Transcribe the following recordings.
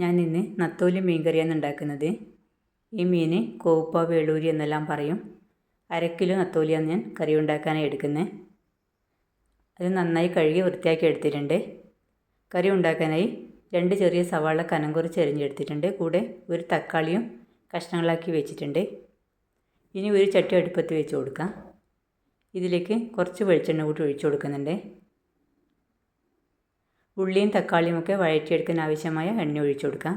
ഞാൻ ഇന്ന് നത്തോലി മീൻ കറിയാണ് ഉണ്ടാക്കുന്നത്. ഈ മീന് കോപ്പ വേളൂരി എന്നെല്ലാം പറയും. അര കിലോ നത്തോലിയാണ് ഞാൻ കറി ഉണ്ടാക്കാനായി എടുക്കുന്നത്. അത് നന്നായി കഴുകി വൃത്തിയാക്കി എടുത്തിട്ടുണ്ട്. കറി ഉണ്ടാക്കാനായി രണ്ട് ചെറിയ സവാള കനം കുറച്ച് എറിഞ്ഞെടുത്തിട്ടുണ്ട് കൂടെ ഒരു തക്കാളിയും കഷ്ണങ്ങളാക്കി വെച്ചിട്ടുണ്ട്. ഇനി ഒരു ചട്ടി അടുപ്പത്ത് വെച്ച് കൊടുക്കാം. ഇതിലേക്ക് കുറച്ച് വെളിച്ചെണ്ണ കൂടി ഒഴിച്ചു കൊടുക്കുന്നുണ്ട്. ഉള്ളിയും തക്കാളിയും ഒക്കെ വഴറ്റിയെടുക്കാൻ ആവശ്യമായ എണ്ണ ഒഴിച്ചു കൊടുക്കാം.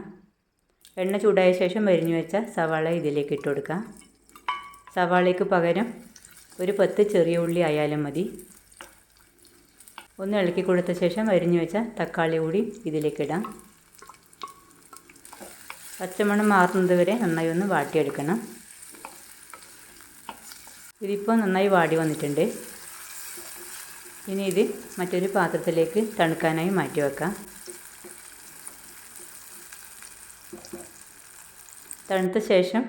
എണ്ണ ചൂടായ ശേഷം വരിഞ്ഞു വെച്ച സവാള ഇതിലേക്ക് ഇട്ട് കൊടുക്കാം. സവാളയ്ക്ക് പകരം ഒരു പത്ത് ചെറിയ ഉള്ളി ആയാലും മതി. ഒന്ന് ഇളക്കി കൊടുത്ത ശേഷം വരിഞ്ഞു വെച്ച തക്കാളി കൂടി ഇതിലേക്ക് ഇടാം. പച്ചമണം മാറുന്നത് വരെ നന്നായി ഒന്ന് വാട്ടിയെടുക്കണം. ഇതിപ്പോൾ നന്നായി വാടി വന്നിട്ടുണ്ട്. ഇനി ഇത് മറ്റൊരു പാത്രത്തിലേക്ക് തണുക്കാനായി മാറ്റി വെക്കാം. തണുത്ത ശേഷം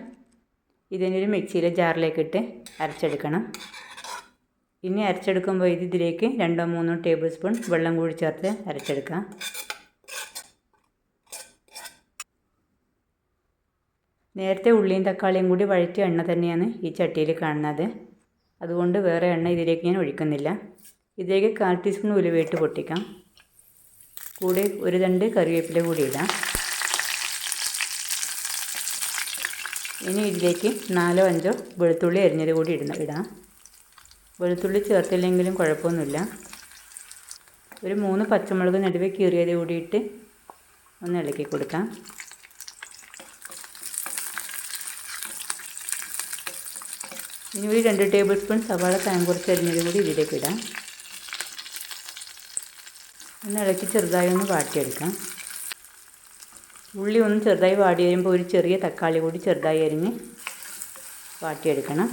ഇതിനൊരു മിക്സിയിലെ ജാറിലേക്കിട്ട് അരച്ചെടുക്കണം. ഇനി അരച്ചെടുക്കുമ്പോൾ ഇത് ഇതിലേക്ക് രണ്ടോ മൂന്നോ ടേബിൾ സ്പൂൺ വെള്ളം കൂടി ചേർത്ത് അരച്ചെടുക്കാം. നേരത്തെ ഉള്ളിയും തക്കാളിയും കൂടി വഴറ്റിയ എണ്ണ തന്നെയാണ് ഈ ചട്ടിയിൽ കാണുന്നത്. അതുകൊണ്ട് വേറെ എണ്ണ ഇതിലേക്ക് ഞാൻ ഒഴിക്കുന്നില്ല. ഇതിലേക്ക് കാൽ ടീസ്പൂൺ ഉലുവയിട്ട് പൊട്ടിക്കാം. കൂടെ ഒരു രണ്ട് കറിവേപ്പില കൂടി ഇടാം. ഇനി ഇതിലേക്ക് നാലോ അഞ്ചോ വെളുത്തുള്ളി അരിഞ്ഞത് കൂടി ഇടുന്ന ഇടാം. വെളുത്തുള്ളി ചേർത്തില്ലെങ്കിലും കുഴപ്പമൊന്നുമില്ല. ഒരു മൂന്ന് പച്ചമുളക് നടുവേ കീറിയത് കൂടിയിട്ട് ഒന്ന് ഇളക്കി കൊടുക്കാം. ഇനി ഒരു രണ്ട് ടേബിൾ സ്പൂൺ സവാള കനം കുറച്ച് അരിഞ്ഞത് കൂടി ഇതിലേക്ക് ഇടാം. ഒന്ന് ഇളക്കി ചെറുതായി ഒന്ന് വാട്ടിയെടുക്കാം. ഉള്ളി ഒന്ന് ചെറുതായി വാടി വരുമ്പോൾ ഒരു ചെറിയ തക്കാളി കൂടി ചെറുതായി അരിഞ്ഞ് വാട്ടിയെടുക്കണം.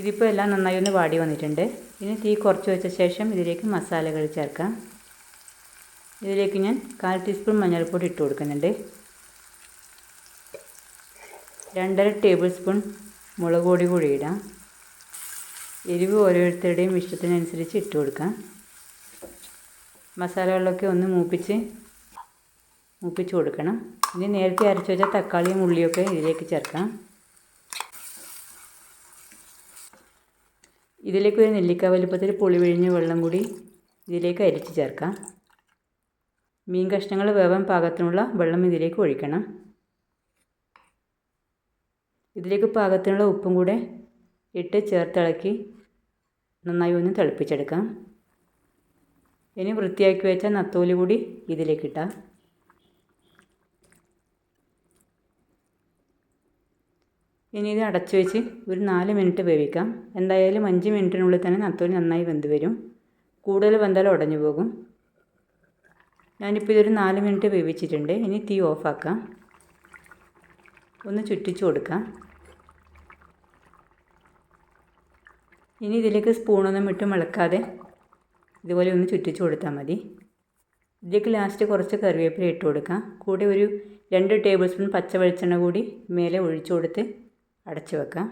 ഇതിപ്പോൾ എല്ലാം നന്നായി ഒന്ന് വാടി വന്നിട്ടുണ്ട്. ഇനി തീ കുറച്ച് വെച്ച ശേഷം ഇതിലേക്ക് മസാലകൾ ചേർക്കാം. ഇതിലേക്ക് ഞാൻ കാൽ ടീസ്പൂൺ മഞ്ഞൾപ്പൊടി ഇട്ട് കൊടുക്കുന്നുണ്ട്. രണ്ടര ടേബിൾ സ്പൂൺ മുളക് പൊടി കൂടി ഇടാം. എരിവ് ഓരോരുത്തരുടെയും ഇഷ്ടത്തിനനുസരിച്ച് ഇട്ട് കൊടുക്കാം. മസാലകളിലൊക്കെ ഒന്ന് മൂപ്പിച്ച് മൂപ്പിച്ച് കൊടുക്കണം. ഇനി നേരത്തെ അരച്ച് വെച്ച തക്കാളിയും ഉള്ളിയൊക്കെ ഇതിലേക്ക് ചേർക്കാം. ഇതിലേക്ക് ഒരു നെല്ലിക്ക വലുപ്പത്തിൽ പുളി പിഴിഞ്ഞ വെള്ളം കൂടി ഇതിലേക്ക് അരിച്ച് ചേർക്കാം. മീൻ കഷ്ണങ്ങൾ വേവാൻ പാകത്തിനുള്ള വെള്ളം ഇതിലേക്ക് ഒഴിക്കണം. ഇതിലേക്ക് പാകത്തിനുള്ള ഉപ്പും കൂടെ ഇട്ട് ചേർത്തിളക്കി നന്നായി ഒന്ന് തിളപ്പിച്ചെടുക്കാം. ഇനി വൃത്തിയാക്കി വെച്ച നത്തോലി കൂടി ഇതിലേക്ക് ഇട്ടാം. ഇനി ഇത് അടച്ചു വെച്ച് ഒരു നാല് മിനിറ്റ് വേവിക്കാം. എന്തായാലും അഞ്ച് മിനിറ്റിനുള്ളിൽ തന്നെ നത്തോലി നന്നായി വെന്ത് വരും. കൂടുതൽ വെന്താൽ ഉടഞ്ഞു പോകും. ഞാനിപ്പോൾ ഇതൊരു നാല് മിനിറ്റ് വേവിച്ചിട്ടുണ്ട്. ഇനി തീ ഓഫാക്കാം. ഒന്ന് ചുറ്റിച്ചു കൊടുക്കാം. ഇനി ഇതിലേക്ക് സ്പൂണൊന്നും ഇട്ട് മിളക്കാതെ ഇതുപോലെ ഒന്ന് ചുറ്റിച്ചു കൊടുത്താൽ മതി. ഇതിലേക്ക് ലാസ്റ്റ് കുറച്ച് കറിവേപ്പില ഇട്ട് കൊടുക്കാം. കൂടെ ഒരു രണ്ട് ടേബിൾ സ്പൂൺ പച്ച വെളിച്ചെണ്ണ കൂടി മേലെ ഒഴിച്ചു കൊടുത്ത് അടച്ചു വെക്കാം.